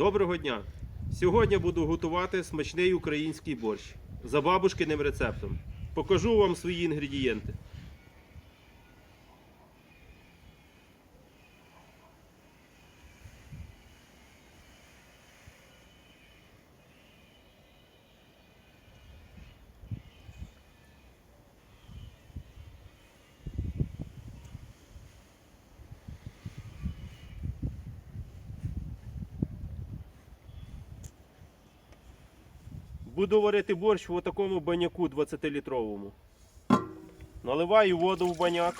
Доброго дня! Сьогодні буду готувати смачний український борщ за бабушкиним рецептом. Покажу вам свої інгредієнти. Буду варити борщ в такому баняку 20-літровому. Наливаю воду в баняк.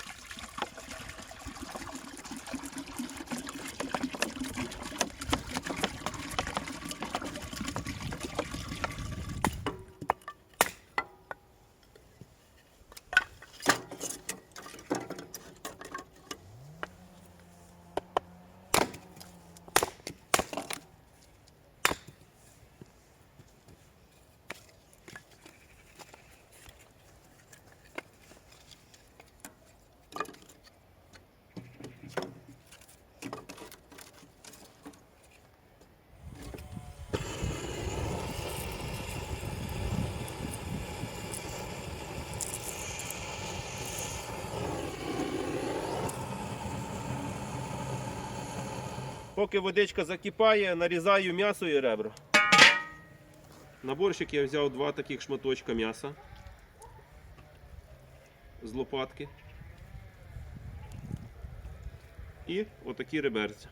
Поки водичка закипає, нарізаю м'ясо і ребра. На борщик я взяв два таких шматочка м'яса з лопатки. І отакі реберця.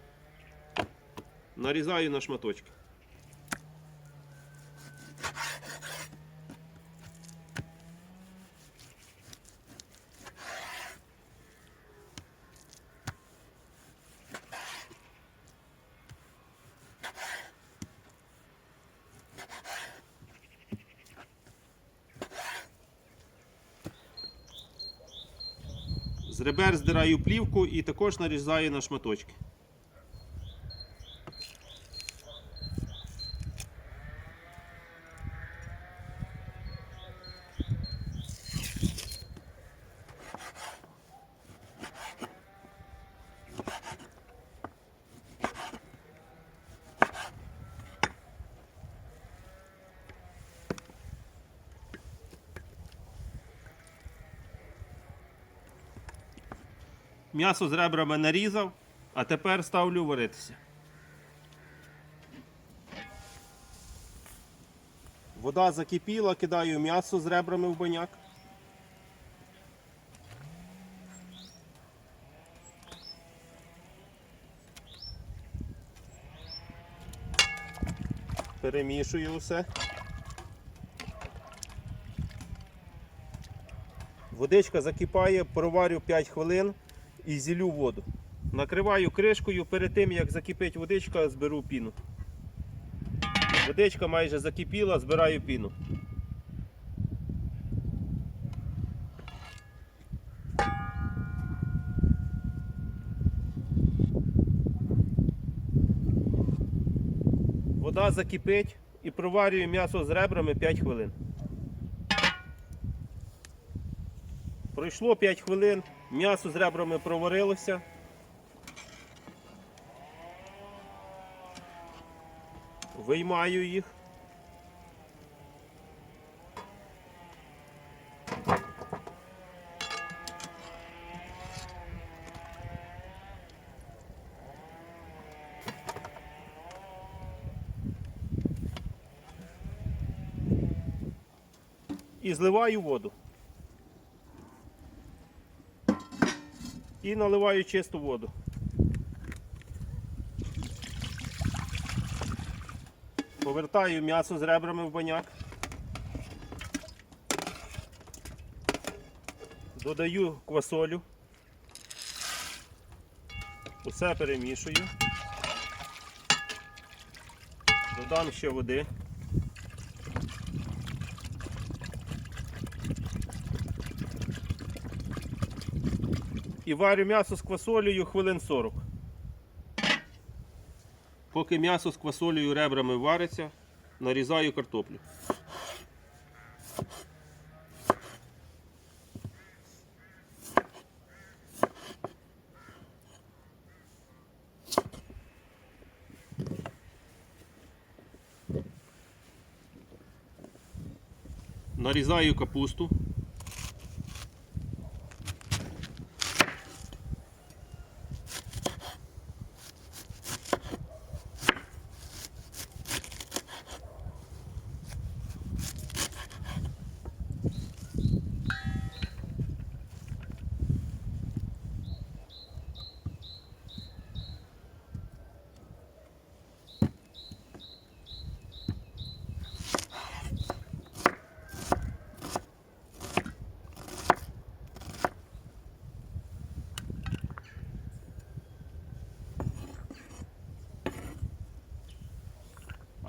Нарізаю на шматочки. З ребер здираю плівку і також нарізаю на шматочки. М'ясо з ребрами нарізав, а тепер ставлю варитися. Вода закипіла, кидаю м'ясо з ребрами в баняк. Перемішую все. Водичка закипає, проварю 5 хвилин і зілю воду. Накриваю кришкою, перед тим як закипить водичка, зберу піну. Водичка майже закипіла, збираю піну. Вода закипить і проварюю м'ясо з ребрами 5 хвилин. Пройшло 5 хвилин, м'ясо з ребрами проварилося. Виймаю їх. І зливаю воду. І наливаю чисту воду. Повертаю м'ясо з ребрами в баняк. Додаю квасолю. Усе перемішую. Додам ще води. і варю м'ясо з квасолею хвилин 40. Поки м'ясо з квасолею ребрами вариться, нарізаю картоплю. Нарізаю капусту.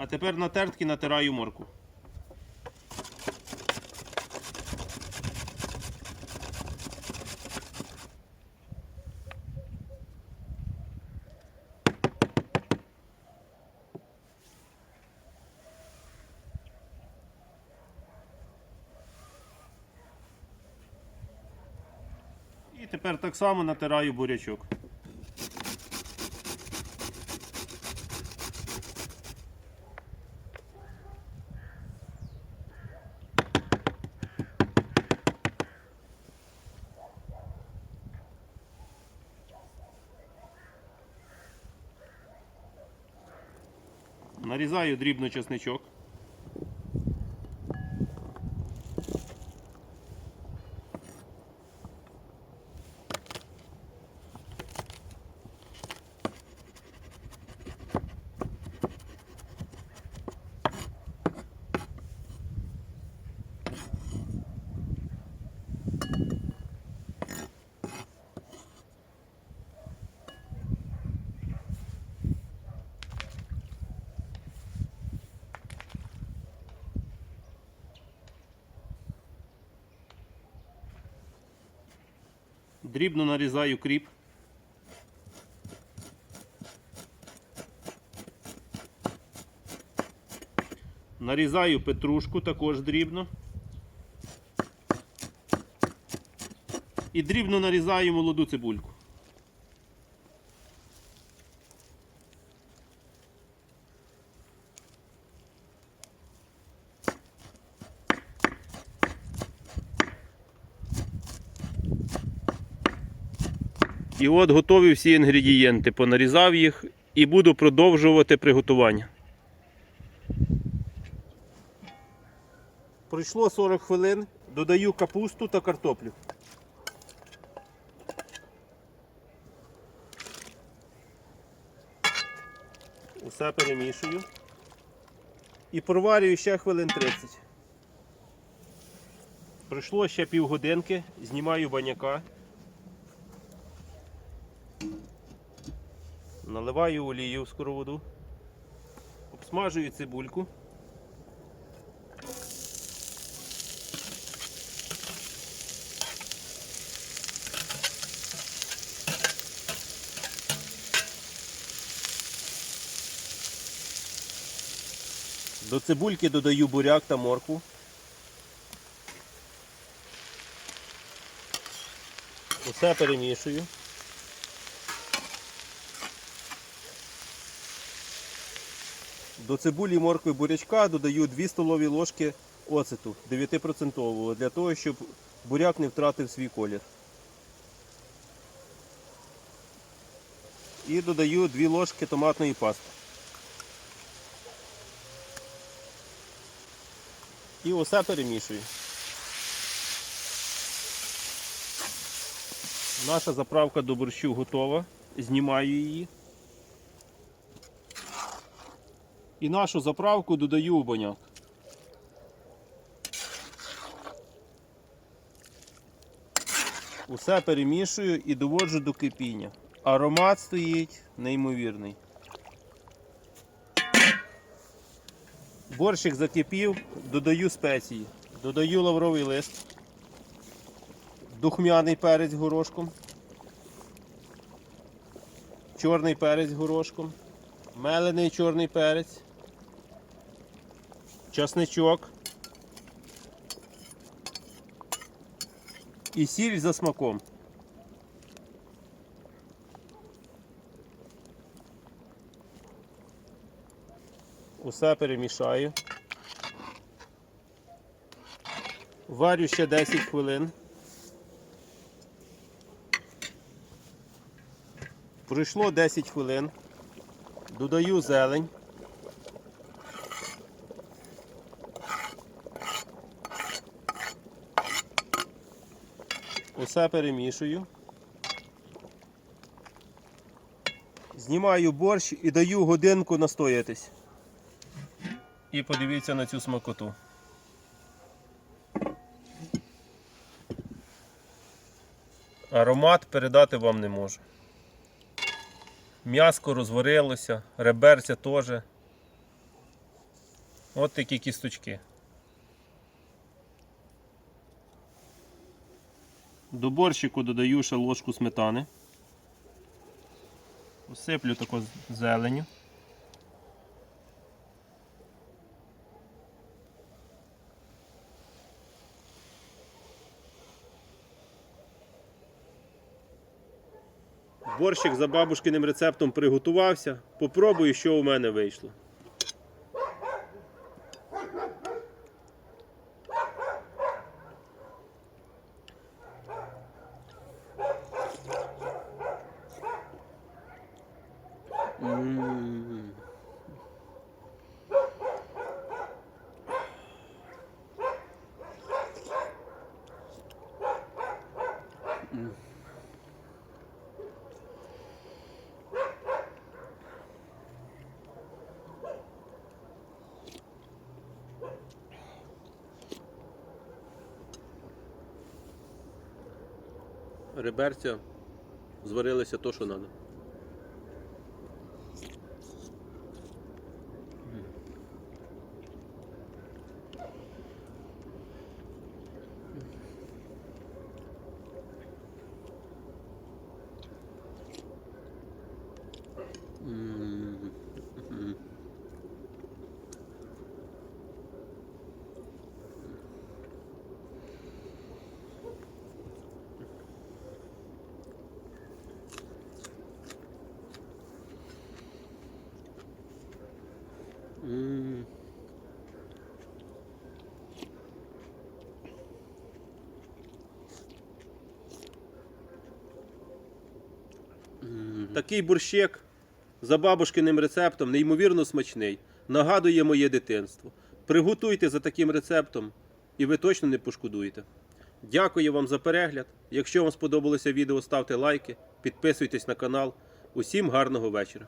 А тепер на тертки натираю морку. І тепер так само натираю бурячок. Нарізаю дрібно чесничок. Дрібно нарізаю кріп. Нарізаю петрушку також дрібно. І дрібно нарізаю молоду цибульку. І от готові всі інгредієнти. Понарізав їх і буду продовжувати приготування. Пройшло 40 хвилин, додаю капусту та картоплю. Усе перемішую. І проварюю ще хвилин 30. Пройшло ще півгодинки, знімаю баняка. Наливаю олію в сковороду, обсмажую цибульку. До цибульки додаю буряк та моркву. Усе перемішую. До цибулі, моркви, бурячка додаю 2 столові ложки оцету 9% для того, щоб буряк не втратив свій колір. І додаю 2 ложки томатної пасти. І усе перемішую. Наша заправка до борщу готова. Знімаю її. І нашу заправку додаю у баняк. Усе перемішую і доводжу до кипіння. Аромат стоїть неймовірний. Борщик закипів, додаю спеції. Додаю лавровий лист, духмяний перець горошком, чорний перець горошком, мелений чорний перець, часничок і сіль за смаком. Усе перемішаю. Варю ще 10 хвилин. Пройшло 10 хвилин. Додаю зелень. Усе перемішую. Знімаю борщ і даю годинку настоятись. І подивіться на цю смакоту. Аромат передати вам не можу. М'яско розварилося, реберця теж. От такі кісточки. До борщику додаю ще ложку сметани. Посиплю таку зеленю. Борщик за бабушкиним рецептом приготувався. Попробую, що у мене вийшло. Реберця зварилися то, що треба. Такий борщик за бабушкиним рецептом неймовірно смачний. Нагадує моє дитинство. Приготуйте за таким рецептом, і ви точно не пошкодуєте. Дякую вам за перегляд. Якщо вам сподобалося відео, ставте лайки, підписуйтесь на канал. Усім гарного вечора.